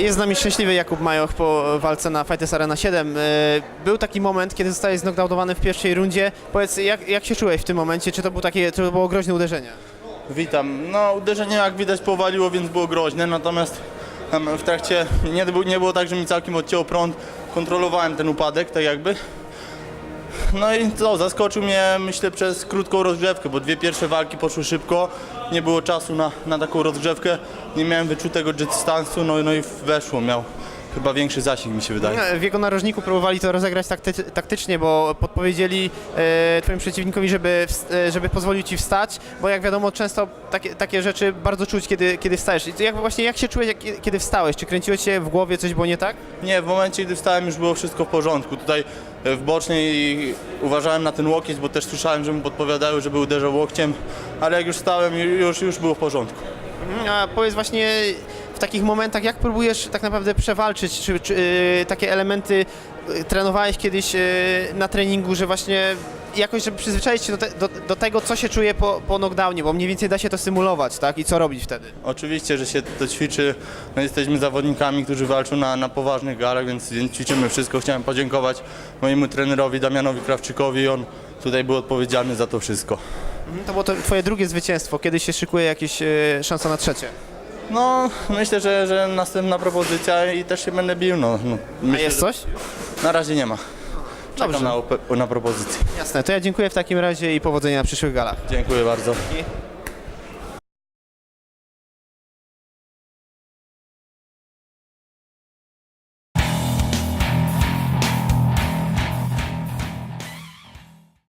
Jest z nami szczęśliwy Jakub Majoch po walce na Fighters Arena 7. E, Był taki moment, kiedy zostałeś znokautowany w pierwszej rundzie. Powiedz, jak, jak się czułeś w tym momencie? Czy to, był takie, czy to było groźne uderzenie? Witam. No uderzenie jak widać powaliło, więc było groźne, natomiast w trakcie nie, nie było tak, że mi całkiem odciął prąd. Kontrolowałem ten upadek, tak jakby. No i co, zaskoczył mnie myślę przez krótką rozgrzewkę, bo dwie pierwsze walki poszły szybko, nie było czasu na, na taką rozgrzewkę, nie miałem wyczutego dystansu, no, no i weszło, miał chyba większy zasięg mi się wydaje. W jego narożniku próbowali to rozegrać takty, taktycznie, bo podpowiedzieli e, twoim przeciwnikowi, żeby, ws- e, żeby pozwolił ci wstać, bo jak wiadomo, często takie, takie rzeczy bardzo czuć, kiedy, kiedy wstajesz. I jak, właśnie jak się czułeś, jak, kiedy wstałeś? Czy kręciłeś się w głowie, coś było nie tak? Nie, w momencie, gdy wstałem, już było wszystko w porządku. Tutaj e, w bocznej uważałem na ten łokieć, bo też słyszałem, że mu podpowiadały, żeby uderzał łokciem, ale jak już stałem, ju- już, już było w porządku. Mhm, A powiedz właśnie w takich momentach, jak próbujesz tak naprawdę przewalczyć, czy, czy y, takie elementy y, trenowałeś kiedyś y, na treningu, że właśnie jakoś, żeby przyzwyczaić się do, te, do, do tego, co się czuje po, po knockdownie, bo mniej więcej da się to symulować, tak? I co robić wtedy? Oczywiście, że się to ćwiczy. No, jesteśmy zawodnikami, którzy walczą na, na poważnych galach, więc, więc ćwiczymy wszystko. Chciałem podziękować mojemu trenerowi Damianowi Krawczykowi. On tutaj był odpowiedzialny za to wszystko. Mhm, To było to twoje drugie zwycięstwo, kiedy się szykuje jakieś y, szansa na trzecie? No, myślę, że, że następna propozycja i też się będę bił. No, no, A myślę, jest coś? że Na razie nie ma. Czekam Dobrze. na, op- na propozycję. Jasne, to ja dziękuję w takim razie i powodzenia na przyszłych galach. Dziękuję bardzo.